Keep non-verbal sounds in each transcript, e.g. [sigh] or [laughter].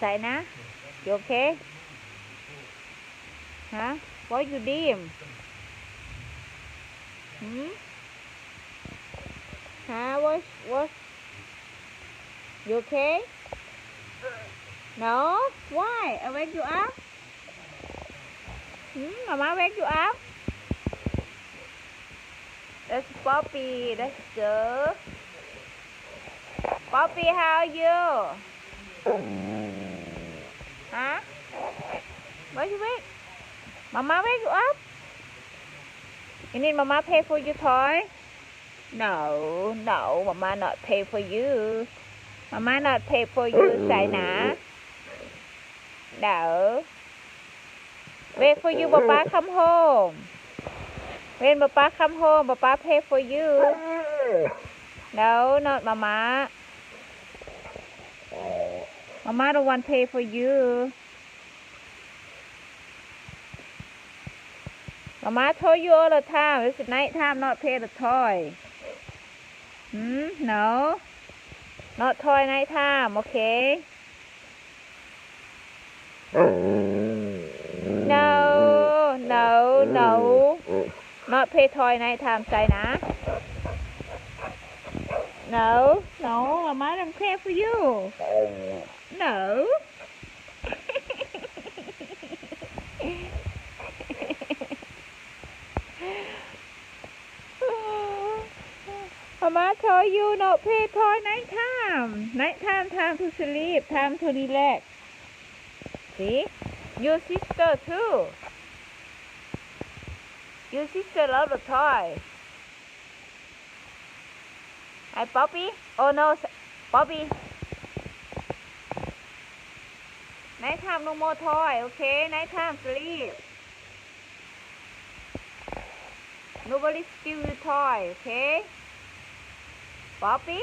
Sana? You okay? Huh? What you doing? Hmm? Huh? What? What? You okay? No? Why? I wake you up? Hmm? Mama wake you up? That's Poppy. That's Joe. Poppy, how are you? Mm. Huh? Why you wake? Mama wake you up? You need Mama pay for your toy? No, no, Mama not pay for you. Mama not pay for you, Saina. No. Wait for you, Papa come home. When Papa come home, Papa pay for you. No, not Mama. Mama don't want pay for you. Mama told you all the time. It's night time, not pay the toy. Hmm? No. Not toy night time, okay? No, no, no. Not pay toy night time, say na. No, no, Mama don't care for you. No. [laughs] Mama told you not pay toy night time. Night time, time to sleep, time to relax. See? Your sister too. Your sister love the toy. Hi, Poppy. Oh no, Poppy. Night time, no more toy, okay? Night time, sleep. Nobody steal your toy, okay? Poppy?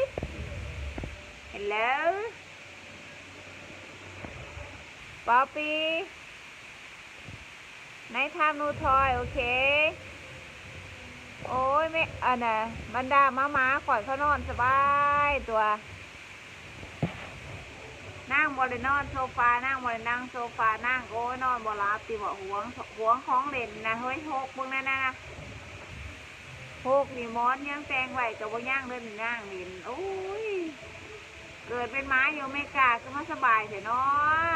Hello? Poppy? Night time, no toy, okay? โอ้ยไม่อันน่ะบรรดาม้าม้าข่อยเขานอนสบายตัว นั่งบรินอนโซฟา นั่งบรินั่งโซฟา นั่งโอ้ยนอนบรับตีบอกหวงหวงของเล่นนะเฮ้ยหกเบิ่งนั่นนะหกนี่มอนยังแตงไหวกับว่าย่างเล่นย่างเล่นโอ้ย เกิดเป็นไม้อยู่อเมริกาก็มาสบายเถอะเนา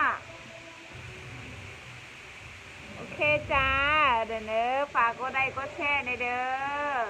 ะโอเคจ้า เด้อเนอะฝากก็ได้ก็แช่ในอยเด้อ